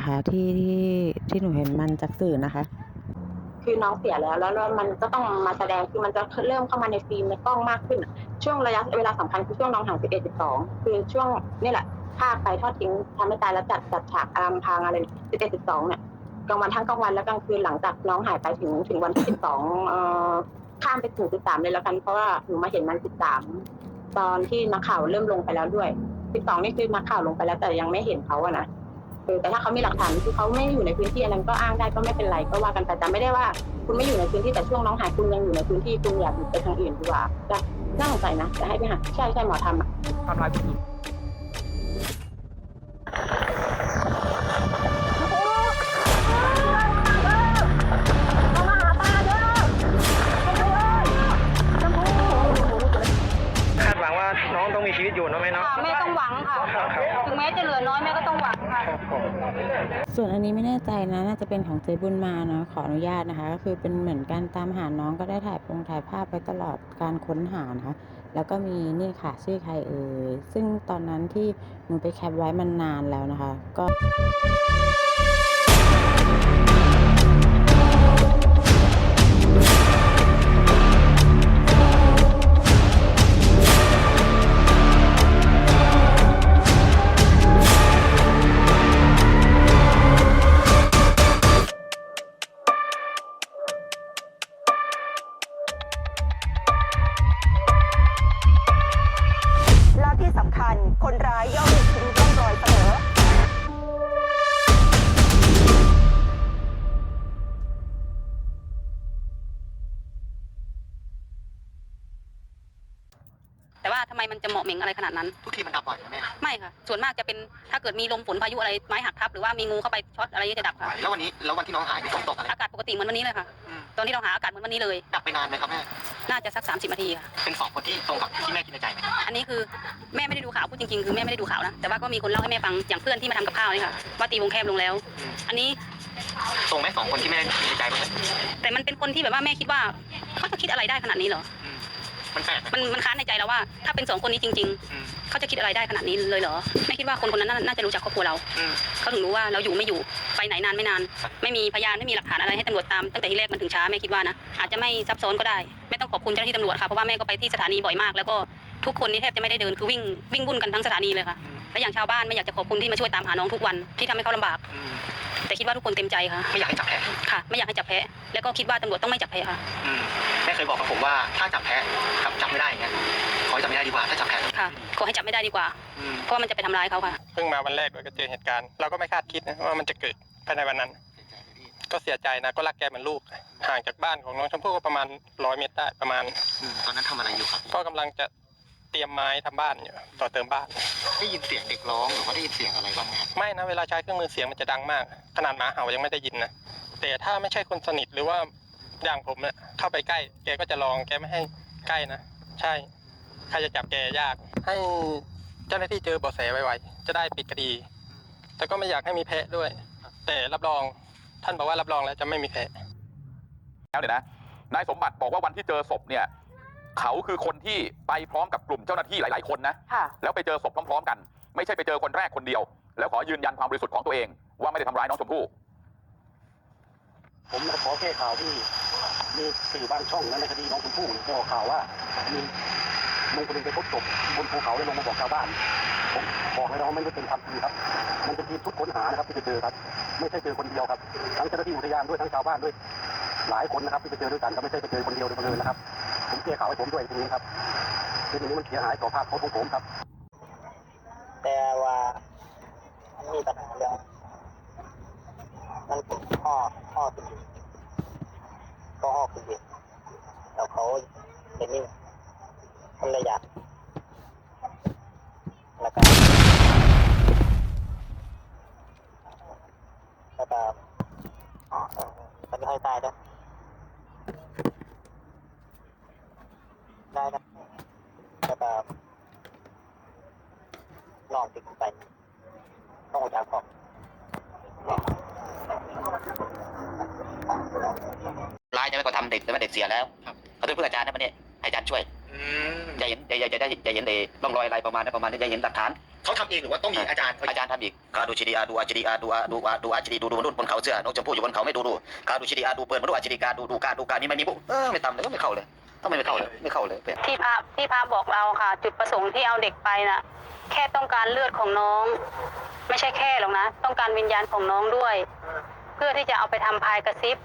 นะคะ ที่ที่ที่หนูเห็นมันจากสื่อนะคะ คือน้องเสียแล้ว แล้วแล้วมันก็ต้องมาแสดงคือมันจะเริ่มเข้ามาในฟิล์มในกล้องมากขึ้น ช่วงระยะเวลาสำคัญคือช่วงน้องห่าง11 12คือช่วงนี่แหละภาคไปทอดทิ้งทำให้ตายแล้วจัดจัดฉากอามพรางอะไร11 12เนี่ยกลางวันทั้งกลางวันและกลางคืนหลังจากน้องหายไปถึงถึงวันที่12เอ่อข้ามไปถึง13เลยแล้วกัน เพราะว่าหนูมาเห็นมัน13ตอนที่นักข่าวเริ่มลงไปแล้วด้วย12นี่คือนักข่าวลงไปแล้วแต่ยังไม่เห็นเขาอะนะ ออแต่ถ้าเขามีหลักฐานคือเขาไม่อยู่ในพื้นที่อันนั้นก็อ้างได้ก็ไม่เป็นไรก็ว่ากันไปแต่ไม่ได้ว่า คุณไม่อยู่ในพื้นที่แต่ช่วงน้องหายคุณยังอยู่ในพื้นที่คุณอยากไปทางอื่นดีกว่าจะน่าสงสัยนะจะให้ไปหาใช่ใช่หมอทำอะทำลายผู้อื่นคาดหวังว่าน้องต้องมีชีวิตอยู่เนอะแม่เนาะค่ะแม่ต้องหวังค่ะครับครับถึงแม้จะเหลือน้อยแม่ก็ ส่วนอันนี้ไม่แน่ใจนะ น่าจะเป็นของเจบุญมาเนาะขออนุญาตนะคะ ก็คือเป็นเหมือนการตามหาน้องก็ได้ถ่ายปงถ่ายภาพไปตลอดการค้นหานะคะ แล้วก็มีนี่ค่ะชื่อใครเอ่ยซึ่งตอนนั้นที่หนูไปแคปไว้มันนานแล้วนะคะ ก็ อะไรขนาดนั้น ทุกทีมันดับบ่อยนะแม่ไม่ค่ะ ส่วนมากจะเป็นถ้าเกิดมีลมฝนพายุอะไรไม้หักทับหรือว่ามีงูเข้าไปช็อตอะไรอย่างเงี้ยจะดับค่ะแล้ววันนี้แล้ววันที่น้องหายไปฝนตกอะไรอากาศปกติเหมือนวันนี้เลยค่ะ อืมตอนที่เราหาอากาศเหมือนวันนี้เลย ดับไปนานไหมครับแม่น่าจะสัก 30นาทีค่ะ เป็นสองคนที่ตรงกับที่แม่คิดในใจไหมอันนี้คือแม่ไม่ได้ดูข่าวพูดจริงๆคือแม่ไม่ได้ดูข่าวนะแต่ว่าก็มีคนเล่าให้แม่ฟังอย่างเพื่อนที่มาทำกับข้าวนี่ค่ะว่าตีวงแคบลงแล้ว อันนี้ตรงไหมสองคนที่แม่คิดในใจไหมแต่มันเป็นคนที่แบบว่าแม่คิดว่าเขาจะคิดอะไรได้ขนาดนี้เหรออื มมันแปลกไหมมันมันค้านในใจเราว่า ถ้าเป็นสองคนนี้จริง อืมๆ เขาจะคิดอะไรได้ขนาดนี้เลยเหรอแม่คิดว่าคนคนนั้นน่าน่าจะรู้จักครอบครัวเรา อืม เขาถึงรู้ว่าเราอยู่ไม่อยู่ไปไหนนานไม่นาน ไม่มีพยานไม่มีหลักฐานอะไรให้ตำรวจตามตั้งแต่ที่แรกมันถึงช้าแม่คิดว่านะอาจจะไม่ซับซ้อนก็ได้แม่ต้องขอบคุณเจ้าหน้าที่ตำรวจค่ะเพราะว่าแม่ก็ไปที่สถานีบ่อยมาก แล้วก็ทุกคนนี่แทบจะไม่ได้เดินคือวิ่งวิ่งวุ่นกันทั้งสถานีเลยค่ะและอย่างชาวบ้านไม่อยากจะขอบคุณที่มาช่วยตามหาน้องทุกวันที่ทำให้เขาลำบาก อืมแต่คิดว่าทุกคนเต็มใจค่ะไม่อยากให้จับแพ้ค่ะ ไม่อยากให้จับแพ้แล้วก็คิดว่าตำรวจต้องไม่จับแพ้ค่ะ อืมแม่เคยบอกกับผมว่าถ้าจับแพ้กับจับ ไม่ได้อย่างเงี้ยขอให้จับไม่ได้ดีกว่าถ้าจับแพ้ค่ะ ขอให้จับไม่ได้ดีกว่า อืมเพราะว่ามันจะไปทำร้ายเขาค่ะ เพิ่งมาวันแรกเลยก็เจอเหตุการณ์เราก็ไม่คาดคิดนะว่ามันจะเกิดภายในวันนั้น ก็เสียใจนะก็รักแกเหมือนลูก ห่างจากบ้านของน้องชมพู่ก็ประมาณร้อยเมตรได้ประมาณ อืมตอนนั้นทำอะไรอยู่ครับ ก็กำลังจะเตรียมไม้ทำบ้านอยู่ต่อเติมบ้าน ได้ยินเสียงเด็กร้องหรือว่าได้ยินเสียงอะไรบ้างไหมครับไม่นะเวลาใช้เครื่องมือเสียงมันจะดังมาก ขนาดหมาเห่ายังไม่ได้ยินนะแต่ถ้าไม่ใช่คนสนิทหรือว่าอย่างผมเนี่ยเข้าไปใกล้ แกก็จะลองแกไม่ให้ใกล้นะ ใช่ใครจะจับแกยาก ให้เจ้าหน้าที่เจอเบาะแสไวๆจะได้ปิดคดี แต่ก็ไม่อยากให้มีแพ้ด้วย แต่รับรองท่านบอกว่ารับรองแล้วจะไม่มีแพ้แล้วเนี่ยนะนายสมบัติบอกว่าวันที่เจอศพเนี่ย เขาคือคนที่ไปพร้อมกับกลุ่มเจ้าหน้าที่หลาย ๆ คนนะค่ะ แล้วไปเจอศพพร้อม ๆ กัน ไม่ใช่ไปเจอคนแรกคนเดียว แล้วขอยืนยันความบริสุทธิ์ของตัวเอง ว่าไม่ได้ทำร้ายน้องชมพู่ ผมขอแค่ข่าวที่มีสื่อบางช่องนั้นในคดีน้องชมพู่เนี่ยได้ออกข่าวว่ามีลุงคนนึงไปพบศพบนภูเขาได้ลงมาบอกชาวบ้านผมบอกเลยนะว่ามันไม่เป็นความจริงครับ มันเป็นทีมชุดค้นหานะครับที่ไปเจอครับ ไม่ใช่เจอคนเดียวครับทั้งเจ้าหน้าที่อุทยานด้วยทั้งชาวบ้านด้วย หลายคนนะครับที่ไปเจอด้วยกันก็ไม่ใช่ไปเจอคนเดียวโดยบังเอิญนะครับ ผมแก้ข่าวให้ผมด้วยทีนี้ครับทีนี้มันเสียหายต่อภาพพจน์ของผมครับ แต่ว่านี่เรื่องนั่นคือพ่อพ่อคุณอยู่ก็พ่อคุณอยู่แล้วเขาเป็นนี่คนเลยอยากแล้วก็แล้วก็อ๋อเออมันไม่ให้ตายด้วยได้นะแล้วก็ลองติดไปต้องจากของ ร้ายใช่ไหมก็ทำเด็กแต่ว่าเด็กเสียแล้วเขาต้องพึ่งอาจารย์นะมันเนี่ยให้อาจารย์ช่วย จะเห็นจะจะจะจะเห็นเอร่องรอยอะไรประมาณนั้นประมาณนี้จะเห็นหลักฐาน เขาทำเองหรือว่าต้องมีอาจารย์เขาอาจารย์ทำอีกกาดูชีดีอาดูอาชีดีอาดูอาดูอาดูอาชีดีดูดูนู่นบนเขาเสื้อน้องชมพู่อยู่บนเขาไม่ดูดูกาดูชีดีอาดูเปิดมาดูอาชีดีกาดูดูการดูการนี่ไม่มีปุ๊บเออไม่ทำเลยก็ไม่เข้าเลยต้องไม่เข้าเลยไม่เข้าเลยที่พระที่พระบอกเราค่ะ จุดประสงค์ที่เอาเด็กไปน่ะ แค่ต้องการเลือดของน้อง ไม่ใช่แค่หรอกนะ ต้องการวิญญาณของน้องด้วย เพื่อที่จะเอาไปทำพายกระซิบ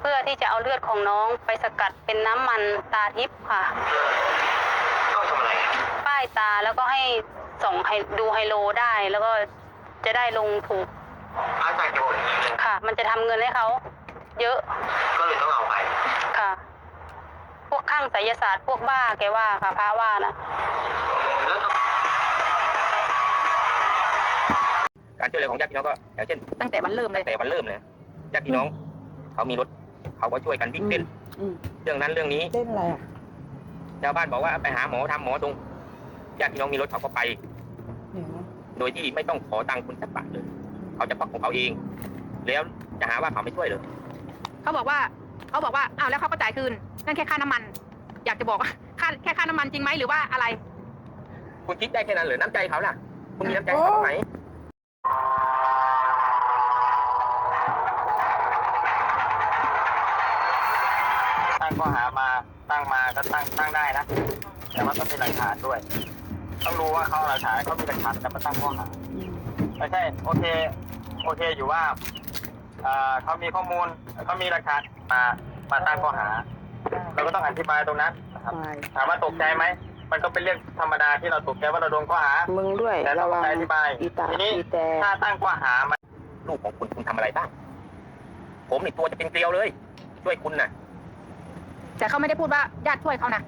เพื่อที่จะเอาเลือดของน้องไปสกัดเป็นน้ำมันตาทิพย์ค่ะ ป้ายตาแล้วก็ให้ส่องให้ดูไฮโลได้ แล้วก็จะได้ลงถูกอาจารย์โยนค่ะ มันจะทำเงินให้เขาเยอะก็เลยต้องเอาไปค่ะ พวกข้างไสยศาสตร์พวกบ้าแกว่าค่ะพระว่านะ แล้วทำ การช่วยเหลือของญาติพี่น้องก็อย่างเช่นตั้งแต่วันเริ่มเลยแต่วันเริ่มเลยญาติพี่น้อง เขามีรถเขาก็ช่วยกันวิ่งเต้นอืม เรื่องนั้นเรื่องนี้ เต้นอะไรอะ ชาวบ้านบอกว่าไปหาหมอทำหมอตรงญาติพี่น้องมีรถเขาก็ไปเดี๋ยวนะโดยที่ไม่ต้องขอตังค์คุณสักบาทเลย เขาจะพักของเขาเอง แล้วจะหาว่าเขาไม่ช่วยเลยเขาบอกว่าเขาบอกว่าอ้าวแล้วเขาก็จ่ายคืนนั่นแค่ค่าน้ำมัน อยากจะบอกว่าค่าแค่ค่าน้ำมันจริงไหมหรือว่าอะไร คุณคิดได้แค่นั้นเหรือน้ำใจเขาล่ะ คุณมีน้ำใจเขาตรงไหน ตั้งมาก็ตั้งตั้งได้นะ แต่ว่าต้องมีหลักฐานด้วย ต้องรู้ว่าเขาเอาหลักฐานเขามีหลักฐานแล้วมาตั้งข้อหาไม่ใช่โอเคโอเคอยู่ว่าเอ่อเขามีข้อมูลเขามีหลักฐานมามาตั้งข้อหา เราก็ต้องอธิบายตรงนั้นนะครับถามว่าตกใจไหมมันก็เป็นเรื่องธรรมดาที่เราตกใจว่าเราโดนข้อหา มึงด้วยแต่เราระวังอธิบายอีตาทีนี้อีแต่ถ้าตั้งข้อหามันลูกของคุณคุณทำอะไรบ้างผมนี่ตัวจะเป็นเกลียวเลย ช่วยคุณน่ะ แต่เขาไม่ได้พูดว่าญาติช่วยเขานะ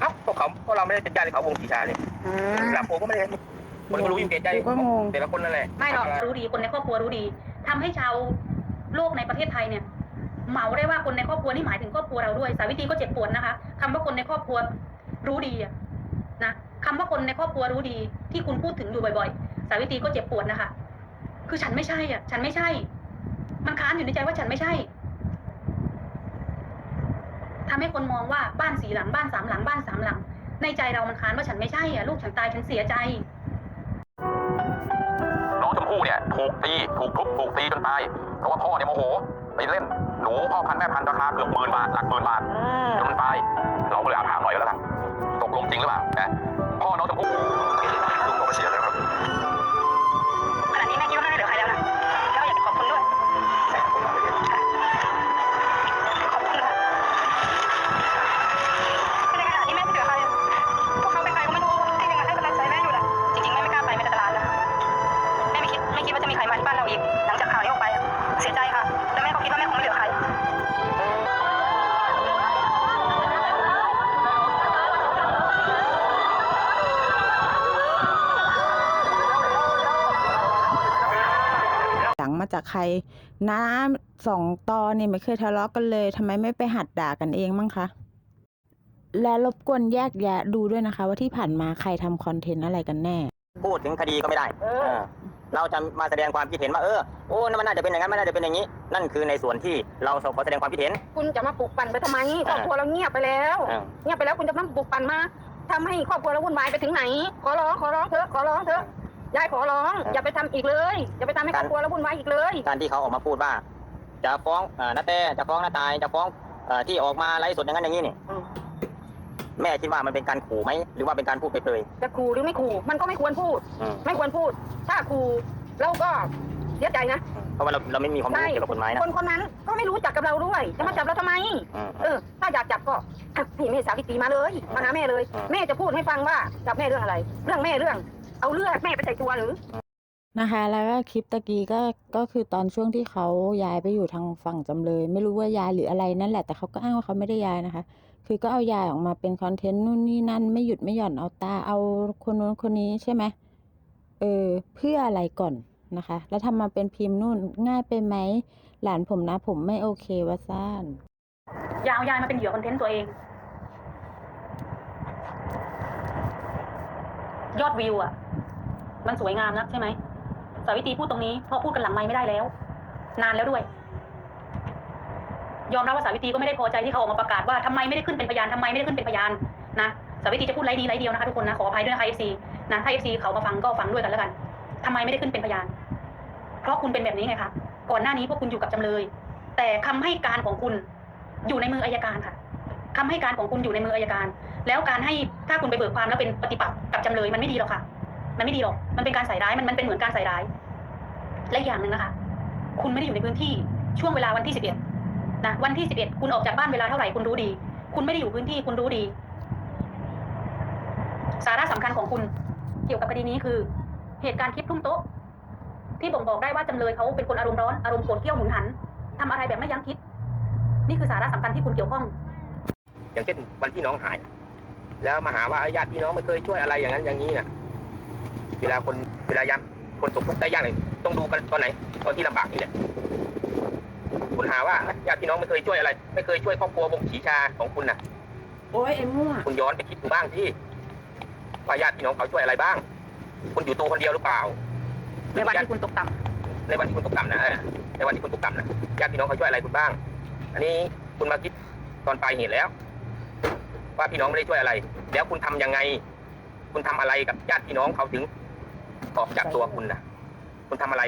เอ้าพวกเขาพวกเราไม่ได้เป็นญาติเขาวงศรีชาเลยกลับผมก็ไม่ได้คนก็รู้ยิ่งเกลียดใจกูก็งง แต่ละคนนั่นแหละไม่หรอกรู้ดีคนในครอบครัวรู้ดีทำให้ชาวโลกในประเทศไทยเนี่ยเหมาได้ว่าคนในครอบครัวนี่หมายถึงครอบครัวเราด้วย สาวิตรีก็เจ็บปวดนะคะคำว่าคนในครอบครัวรู้ดีอะนะคำว่าคนในครอบครัวรู้ดี ที่คุณพูดถึงอยู่บ่อยๆ สาวิตรีก็เจ็บปวดนะคะ คือฉันไม่ใช่อะ ฉันไม่ใช่ มันค้านอยู่ในใจว่าฉันไม่ใช่ ทำให้คนมองว่าบ้านสีหลังบ้านสามหลังบ้านสามหลัง ในใจเรามันค้านว่าฉันไม่ใช่อะลูกฉันตายฉันเสียใจ น้องชมพู่เนี่ยถูกตีถูกทุบถูกตีจนตายเพราะว่าพ่อเนี่ยโมโหไปเล่นหนูพ่อพันแม่พันราคาเกือบหมื่นบาทหลักหมื่นบาทจนมันตายเราก็เลยอาถามหน่อยแล้วกันตกลงจริงหรือเปล่านะ จากใคร น้ำสองตอนเนี่ยไม่เคยทะเลาะกันเลยทำไมไม่ไปหัดด่ากันเองมั้งคะ และรบกวนแยกแยะดูด้วยนะคะ ว่าที่ผ่านมาใครทำคอนเทนต์อะไรกันแน่ พูดถึงคดีก็ไม่ได้เออเราจะมาแสดงความคิดเห็นว่าเออโอ้นั่นมันน่าจะเป็นอย่างนั้นมันน่าจะเป็นอย่างนี้ นั่นคือในส่วนที่เราขอแสดงความคิดเห็น คุณจะมาปลุกปั่นไปทำไมครอบครัวเราเงียบไปแล้วอ่า เงียบไปแล้วคุณจะมาปลุกปั่นมาทำให้ครอบครัวเราวุ่นวายไปถึงไหน ขอร้องขอร้องเถอะขอร้องเถอะ ยายขอร้อง อย่าไปทำอีกเลย อย่าไปทำให้ครอบครัวเราวุ่นวายอีกเลย การที่เขาออกมาพูดว่า จะฟ้องเอ่อนาเต้จะฟ้องนาตาย จะฟ้องเอ่อที่ออกมาไลฟ์สดอย่างนั้นอย่างนี้นี่อืม แม่คิดว่ามันเป็นการขู่ไหมหรือว่าเป็นการพูดไปเปรยจะขู่หรือไม่ขู่มันก็ไม่ควรพูด ๆอืมไม่ควรพูด ถ้าขู่เราก็เสียใจนะ เพราะว่าเราเราไม่มีความรู้ใช่ เกี่ยวกับกฎหมายนะคนคนนั้นก็ไม่รู้จักกับเราด้วยจะมาจับเราทำไม อืม เออ ถ้าอยากจับก็อะให้แม่สาวิตรีมาเลยมาหาแม่เลยอืมแม่จะพูดให้ฟังว่าจับแม่เรื่องอะไร เรื่องแม่เรื่อง เอาเลือดแม่ไปใส่ตัวหรือ นะคะ แล้วก็คลิปตะกี้ก็ก็คือตอนช่วงที่เขาย้ายไปอยู่ทางฝั่งจำเลย ไม่รู้ว่าย้ายหรืออะไรนั่นแหละแต่เขาก็อ้างว่าเขาไม่ได้ย้ายนะคะ คือก็เอายายออกมาเป็นคอนเทนต์นู่นนี่นั่นไม่หยุดไม่หย่อนเอาตาเอาคนนู้นคนนี้ใช่ไหมเออเพื่ออะไรก่อนนะคะ แล้วทำมาเป็นพิมพ์นู่นง่ายไปไหมหลานผมนะผมไม่โอเควะซ่านอยาเอายายมาเป็นเหยื่อคอนเทนต์ตัวเอง ยอดวิวอะ มันสวยงามนักใช่ไหมสาวิตรีพูดตรงนี้เพราะพูดกันหลังไม้ไม่ได้แล้ว นานแล้วด้วย ยอมรับว่าสาวิตรีก็ไม่ได้พอใจที่เขาออกมาประกาศว่าทำไมไม่ได้ขึ้นเป็นพยานทำไมไม่ได้ขึ้นเป็นพยานนะสาวิตรีจะพูดไรดีไรเดียวนะคะทุกคนนะขออภัยด้วยนะคะเอฟซีนะถ้าเอฟซีเขามาฟังก็ฟังด้วยกันแล้วกันทำไมไม่ได้ขึ้นเป็นพยาน เพราะคุณเป็นแบบนี้ไงคะก่อนหน้านี้พวกคุณอยู่กับจำเลย แต่คำให้การของคุณอยู่ในมืออายการค่ะคำให้การของคุณอยู่ในมืออายการ แล้วการให้ถ้าคุณไปเบิกความแล้วเป็นปฏิปักษ์ จำเลยมันไม่ดีหรอกค่ะ มันไม่ดีหรอก มันเป็นการใส่ร้ายมันมันเป็นเหมือนการใส่ร้าย และอย่างหนึ่งนะคะ คุณไม่ได้อยู่ในพื้นที่ช่วงเวลาวันที่สิบเอ็ดนะวันที่สิบเอ็ดคุณออกจากบ้านเวลาเท่าไหร่คุณรู้ดี คุณไม่ได้อยู่พื้นที่คุณรู้ดี สาระสำคัญของคุณ เกี่ยวกับคดีนี้คือ เหตุการณ์คลิปทุ่มโต๊ะ ที่บ่งบอกได้ว่าจำเลยเขาเป็นคนอารมณ์ร้อนอารมณ์โกรธเกรี้ยวหมุนหันทำอะไรแบบไม่ยั้งคิด นี่คือสาระสำคัญที่คุณเกี่ยวข้อง อย่างเช่นวันที่น้องหาย แล้วมาหาว่าเอ้ยญาติพี่น้องไม่เคยช่วยอะไรอย่างนั้นอย่างนี้น่ะเวลาคนเวลายามคนตกทุกข์ได้ยากเลยต้องดูกันตอนไหนตอนที่ลำบากนี่แหละคุณหาว่าญาติพี่น้องไม่เคยช่วยอะไร ไม่เคยช่วยครอบครัววงศรีชาของคุณน่ะโอ้ยไอ้มั่วคุณย้อนไปคิดดูบ้างที่ว่าญาติพี่น้องเขาช่วยอะไรบ้าง คุณอยู่ตัวคนเดียวหรือเปล่าในวันที่คุณตกต่ำในวันที่คุณตกต่ำนะเออในวันที่คุณตกต่ำนะญาติพี่น้องเขาช่วยอะไรคุณบ้าง อันนี้คุณมาคิดตอนปลายเหตุแล้ว ว่าพี่น้องไม่ได้ช่วยอะไร แล้วคุณทำยังไง คุณทำอะไรกับญาติพี่น้องเขาถึงออกจากตัวคุณนะคุณทำอะไร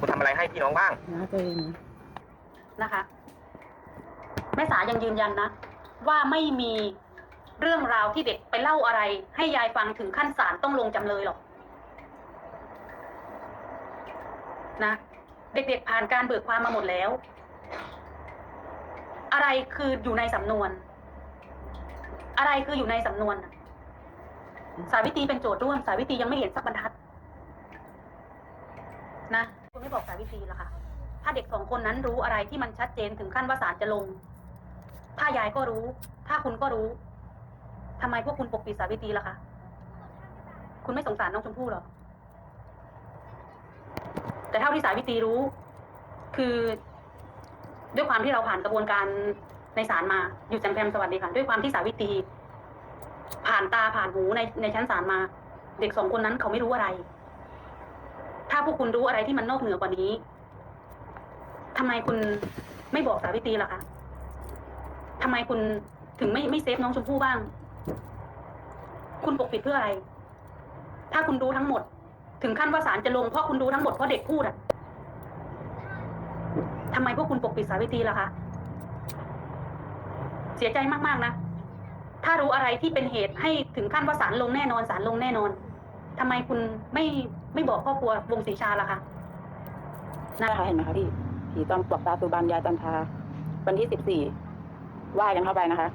คุณทำอะไรให้พี่น้องบ้างนะตัวเองนะคะแม่สายังยืนยันนะว่าไม่มีเรื่องราวที่เด็กไปเล่าอะไร ให้ยายฟังถึงขั้นศาลต้องลงจำเลยหรอกนะเด็กๆผ่านการเบิกความมาหมดแล้ว อะไรคืออยู่ในสำนวน อะไรคืออยู่ในสำนวนสาวิตรีเป็นโจทย์ร่วม สาวิตรียังไม่เห็นสักบรรทัด นะคุณไม่บอกสาวิตรีละค่ะ ถ้าเด็กสองคนนั้นรู้อะไรที่มันชัดเจนถึงขั้นว่าศาลจะลง ถ้ายายก็รู้ ถ้าคุณก็รู้ทำไมพวกคุณปกปิดสาวิตรีล่ะคะคุณไม่สงสารน้องชมพู่หรอแต่เท่าที่สาวิตรีรู้ คือด้วยความที่เราผ่านกระบวนการ ในศาลมาอยู่แจมแพมสวัสดีค่ะ ด้วยความที่สาวิตรีผ่านตาผ่านหูในในชั้นศาลมา เด็กสองคนนั้นเขาไม่รู้อะไร ถ้าพวกคุณรู้อะไรที่มันนอกเหนือกว่านี้ทำไมคุณไม่บอกสาวิตรีล่ะคะทำไมคุณถึงไม่ไม่เซฟน้องชมพู่บ้าง คุณปกปิดเพื่ออะไร ถ้าคุณรู้ทั้งหมด ถึงขั้นว่าศาลจะลงเพราะคุณรู้ทั้งหมดเพราะเด็กพูดอะทำไมพวกคุณปกปิดสาวิตรีล่ะคะ เสียใจมากๆนะ ถ้ารู้อะไรที่เป็นเหตุให้ถึงขั้นว่าศาลลงแน่นอนศาลลงแน่นอนทำไมคุณไม่ไม่บอกครอบครัววงศรีชาล่ะคะนะคะเห็นไหมคะพี่ผีตอนปลอกตาสุบันยายจันทาวันที่สิบสี่ว่ายกันเข้าไปนะคะ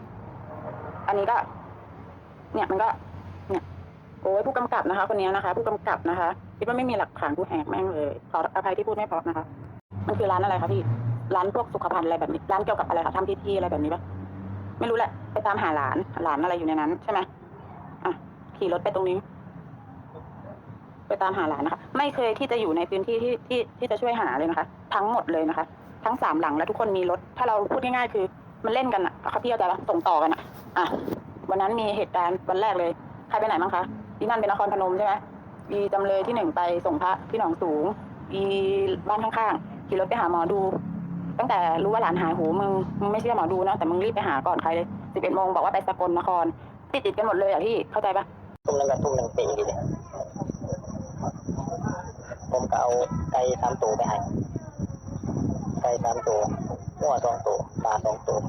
อันนี้ก็ เนี่ยมันก็ เนี่ยโอ้ยผู้กำกับนะคะ คนนี้นะคะ ผู้กำกับนะคะคิดว่าไม่มีหลักฐานผู้แหกแม่งเลยขออภัยที่พูดไม่เพราะนะคะ มันคือร้านอะไรคะพี่ร้านพวกสุขภัณฑ์อะไรแบบนี้ร้านเกี่ยวกับอะไรคะทำพิธีอะไรแบบนี้ปะ ไม่รู้แหละ ไปตามหาหลาน หลานอะไรอยู่ในนั้นใช่ไหมอะขี่รถไปตรงนี้ ไปตามหาหลานนะคะ ไม่เคยที่จะอยู่ในพื้นที่ที่ที่ที่จะช่วยหาเลยนะคะ ทั้งหมดเลยนะคะ ทั้งสามหลังและทุกคนมีรถ ถ้าเราพูดง่ายๆคือ มันเล่นกันอะเขาพี่เข้าใจปะส่งต่อกันอะอะวันนั้นมีเหตุการณ์วันแรกเลย ใครไปไหนบ้างคะอีนั่นเป็นนครพนมใช่ไหมอีจำเลยที่หนึ่งไปส่งพระที่หนองสูง อีบ้านข้างๆขี่รถไปหาหมอดู ตั้งแต่รู้ว่าหลานหายหูมึงมึงไม่เชื่อหมอดูนะแต่มึงรีบไปหาก่อนใครเลยสิบเอ็ดโมงบอกว่าไปสกลนคร ติดติดกันหมดเลยอะพี่เข้าใจปะทุ่มนึงกับทุ่มนึ่งปีดีเลยผมก็เอาไก่สามตัวไปให้ไก่สามตัวหัวสองตัวปลาสองตัว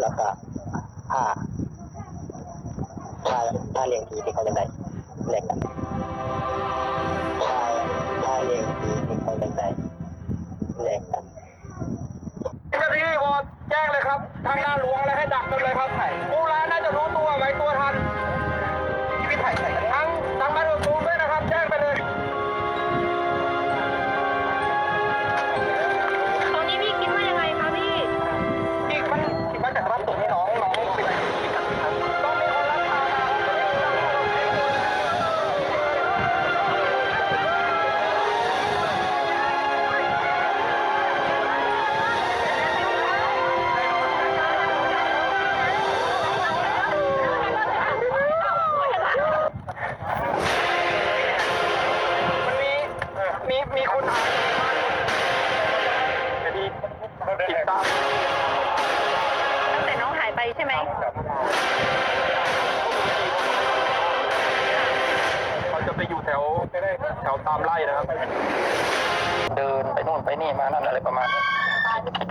แล้วก็ผ้าผ้าผ้าเลี้ยงผีที่เขาจะได้แลกกัน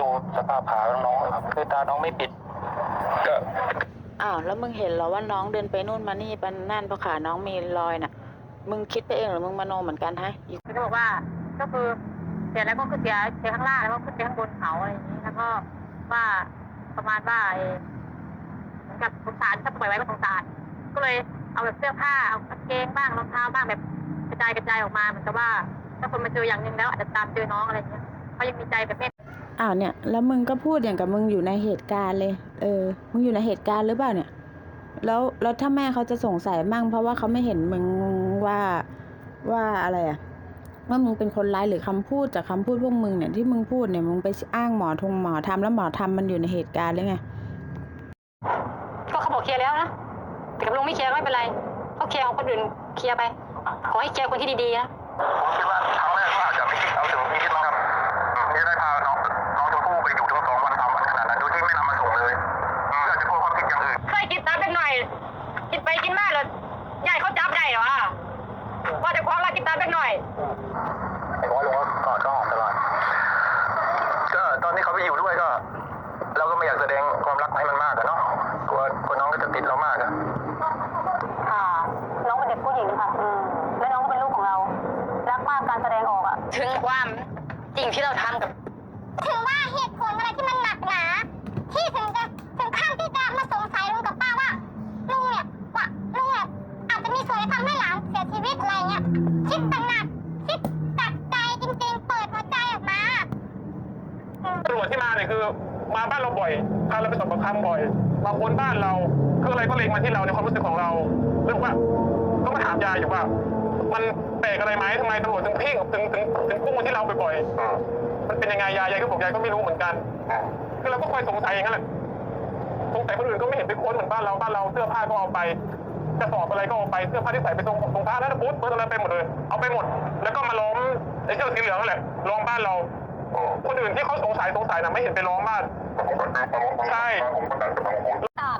ดูสภาพขาน้องครับคือตาน้องไม่ปิด ก็อ้าวแล้วมึงเห็นเหรอว่าน้องเดินไปนู่นมานี่ปันนั่นเพราะขาน้องมีรอยน่ะ มึงคิดไปเองหรือมึงมโนเหมือนกันฮะอีกเขาบอกว่าก็คือเสียแล้วก็คือเสียเสียข้างล่างแล้วก็ขึ้นไปข้างบนเขาอะไรอย่างนี้แล้วก็ว่าประมาณว่าไอ้เหมือนกับสงสารถ้าปล่อยไว้ก็สงสารก็เลยเอาแบบเสื้อผ้าเอากางเกงบ้างรองเท้าบ้างแบบกระจายกระจายออกมาเหมือนกับว่าถ้าคนมาเจออย่างหนึ่งแล้วอาจจะตามเจอน้องอะไรอย่างเงี้ย เขายังมีใจแบบเมตอ้าวเนี่ย แล้วมึงก็พูดอย่างกับมึงอยู่ในเหตุการณ์เลย เออ มึงอยู่ในเหตุการณ์หรือเปล่าเนี่ย แล้วแล้วถ้าแม่เขาจะสงสัยมั่ง เพราะว่าเขาไม่เห็นมึงว่าว่าอะไรอะว่ามึงเป็นคนร้ายหรือคำพูดจากคำพูดพวกมึงเนี่ยที่มึงพูดเนี่ยมึงไปอ้างหมอทงหมอทำแล้วหมอทำมันอยู่ในเหตุการณ์เลยไงก็เขาบอกเคลียร์แล้วนะแต่กับลุงไม่เคลียร์ก็ไม่เป็นไรเขาเคลียร์ของคนอื่นเคลียร์ไปขอให้เคลียร์คนที่ดีๆนะผมคิดว่าครั้งแรกก็อาจจะไม่คิดเอาถึงที่คิดมั้งครับ นี่ได้พาน้องน้องชมพู่ไปอยู่ถึงสองวันสามวันขนาดนั้นโดยที่ไม่นำมาส่งเลยอืมอาจจะกลัวความผิดอย่างอื่นเคยกินตามเป็นหน่อยกินไปกินมาเลยยายเขาจับได้เหรอวะว่าแต่ความรักกินตามเป็นหน่อยไอ้บอยลงก็กอดก็หอมตลอดก็ตอนที่เขาไปอยู่ด้วยก็ เราก็ไม่อยากแสดงความรักให้มันมากอะเนาะกลัวกลัวน้องก็จะติดเรามากอะอ่าน้องเป็นเด็กผู้หญิงค่ะและน้องก็เป็นลูกของเรารักมากการแสดงออกอะถึง ความจริงที่เราทำกับ ถือว่าเหตุผลอะไรที่มันหนักหนาที่ถึงจะถึงขั้นที่จะมาสงสัยลุงกับป้าว่าลุงเนี่ยว่าลุงเนี่ยอาจจะมีส่วนในทำให้หลานเสียชีวิตอะไรเงี้ยคิดต่างหนักคิดตัดใจจริงๆ เปิดหัวใจออกมาตำรวจที่มาเนี่ยคือมาบ้านเราบ่อยพาเราไปสอบปากคำบ่อยมาค้นบ้านเราคืออะไรก็เล็งมาที่เราในความรู้สึกของเราเรื่องว่าก็มาถามยายอยู่ว่า มัน แปลกอะไรไหมทำไมตำรวจถึงเพ่งถึงถึงถึงพุ่งมาที่เราบ่อยๆมันเป็นยังไงยายยายก็บอกยายก็ไม่รู้เหมือนกันคือเราก็คอยสงสัยอย่างนั้นแหละสงสัยคนอื่นก็ไม่เห็นไปค้นเหมือนบ้านเราบ้านเราเสื้อผ้าก็เอาไปกระสอบอะไรก็เอาไปเสื้อผ้าที่ใส่ไปตรงตรงผ้าแล้วปุ๊บปุ๊บอะไรไปหมดเลยเอาไปหมด แล้วก็มาล้อมไอ้เสื้อสีเหลืองนั่นแหละล้อมบ้านเราคนอื่นที่เขาสงสัยสงสัยนะไม่เห็นไปล้อมบ้านใช่ตอบ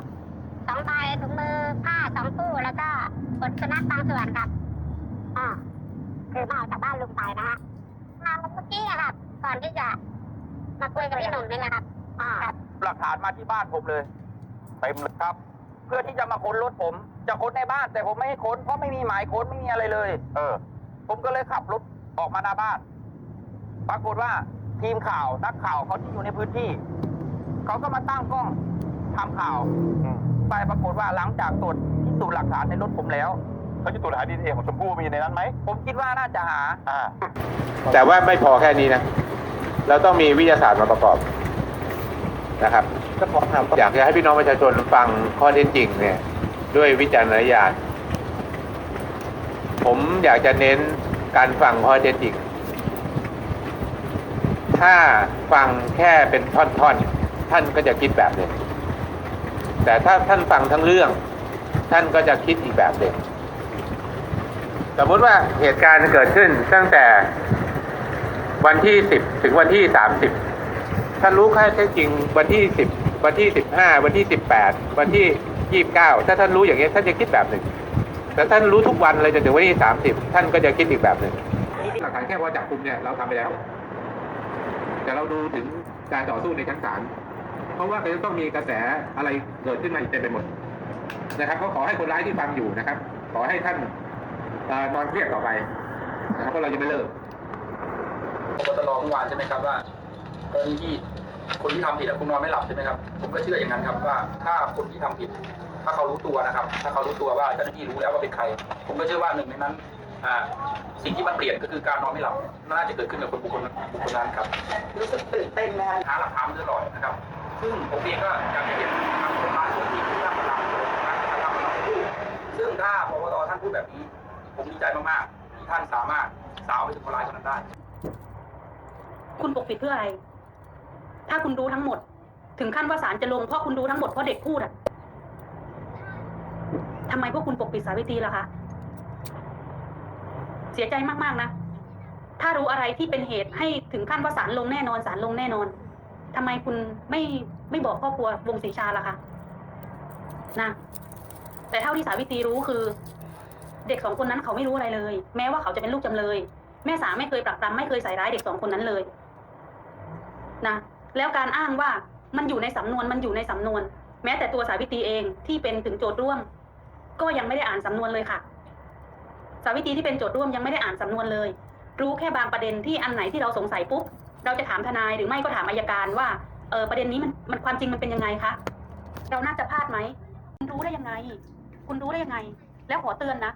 สองใบถุงมือผ้าสองคู่แล้วก็ขนสุนัขบางส่วนครับอ่า คือมาเอาจากบ้านลุงไปนะฮะมาเมื่อกี้อะครับ ก่อนที่จะมาคุยกับพี่หนุ่มนี่นะครับอ่าหลักฐานมาที่บ้านผมเลยเต็มเลยครับ เพื่อที่จะมาค้นรถผม จะค้นในบ้าน แต่ผมไม่ให้ค้นเพราะไม่มีหมายค้นไม่มีอะไรเลย เออ ผมก็เลยขับรถออกมาหน้าบ้าน ปรากฏว่าทีมข่าวนักข่าวเขาที่อยู่ในพื้นที่ เขาก็มาตั้งกล้องทำข่าวไปปรากฏว่าหลังจากตรวจพิสูจน์หลักฐานในรถผมแล้ว เขาจะตรวจหาดีเอ็นเอของชมพู่มีในนั้นไหมผมคิดว่าน่าจะหา อ่า แต่ว่าไม่พอแค่นี้นะ เราต้องมีวิทยาศาสตร์มาประกอบนะครับก็ขอถามอยากจะให้พี่น้องประชาชนฟังข้อเท็จจริงเนี่ย ด้วยวิจารณญาณผมอยากจะเน้นการฟังข้อเท็จจริง ถ้าฟังแค่เป็นท่อนๆ ท่านก็จะคิดแบบหนึ่ง แต่ถ้าท่านฟังทั้งเรื่อง ท่านก็จะคิดอีกแบบหนึ่ง สมมติว่าเหตุการณ์เกิดขึ้นตั้งแต่วันที่สิบถึงวันที่สามสิบท่านรู้ค่าแท้จริงวันที่สิบวันที่สิบห้าวันที่สิบแปดวันที่ยี่สิบเก้าถ้าท่านรู้อย่างนี้ท่านจะคิดแบบหนึ่งแต่ท่านรู้ทุกวันเลยจนถึงวันที่สามสิบท่านก็จะคิดอีกแบบหนึ่งหลักฐานแค่พอจับกลุ่มเนี่ยเราทำไปแล้ว แต่เราดูถึงการต่อสู้ในชั้นศาลเพราะว่ามันจะต้องมีกระแสอะไรเกิดขึ้นมาอีกเต็มไปหมดนะครับก็ขอให้คนร้ายที่ฟังอยู่นะครับ ขอให้ท่าน นอนเครียดต่อไปนะครับเพราะเราจะไม่เลิกพบตรเมื่อวานใช่ไหมครับว่ากรณีที่คนที่ทำผิดอะคุณนอนไม่หลับใช่ไหมครับผมก็เชื่ออย่างนั้นครับว่าถ้าคนที่ทำผิด ถ้าเขารู้ตัวนะครับ ถ้าเขารู้ตัวว่าเจ้าหน้าที่รู้แล้วว่าเป็นใคร ผมก็เชื่อว่าหนึ่งในนั้นอ่าสิ่งที่มันเปลี่ยนก็คือการนอนไม่หลับน่าจะเกิดขึ้นกับคนบุคคลบุคคลนั้นครับรู้สึกตื่นเต้นนะหาหลักฐานมาตลอดนะครับ ซึ่งผมเองก็อยากจะเห็นทางกฎหมายส่วนที่คุณร่างมาหลับการกระทำของเราผู้ซึ่งถ้าพบตท่านพูดแบบนี้ ผมดีใจมากๆที่ท่านสามารถสาวไปถึงคนร้ายคนนั้นได้ คุณปกปิดเพื่ออะไร ถ้าคุณรู้ทั้งหมด ถึงขั้นว่าศาลจะลงเพราะคุณรู้ทั้งหมดเพราะเด็กพูดอะทำไมพวกคุณปกปิดสาวิตรีล่ะคะ เสียใจมากๆนะ ถ้ารู้อะไรที่เป็นเหตุให้ถึงขั้นว่าศาลลงแน่นอนศาลลงแน่นอนทำไมคุณไม่ไม่บอกครอบครัววงศรีชาล่ะคะนะแต่เท่าที่สาวิตรีรู้คือ เด็กสองคนนั้นเขาไม่รู้อะไรเลย แม้ว่าเขาจะเป็นลูกจำเลย แม่สาไม่เคยปรักปรำไม่เคยใส่ร้ายเด็กสองคนนั้นเลยนะแล้วการอ้างว่ามันอยู่ในสำนวนมันอยู่ในสำนวน แม้แต่ตัวสาวิตรีเองที่เป็นถึงโจทย์ร่วม ก็ยังไม่ได้อ่านสำนวนเลยค่ะ สาวิตรีที่เป็นโจทย์ร่วมยังไม่ได้อ่านสำนวนเลย รู้แค่บางประเด็นที่อันไหนที่เราสงสัยปุ๊บเราจะถามทนายหรือไม่ก็ถามอายการว่าเออประเด็นนี้มันมันความจริงมันเป็นยังไงคะเราน่าจะพลาดไหมคุณรู้ได้ยังไง คุณรู้ได้ยังไง แล้วขอเตือนนะ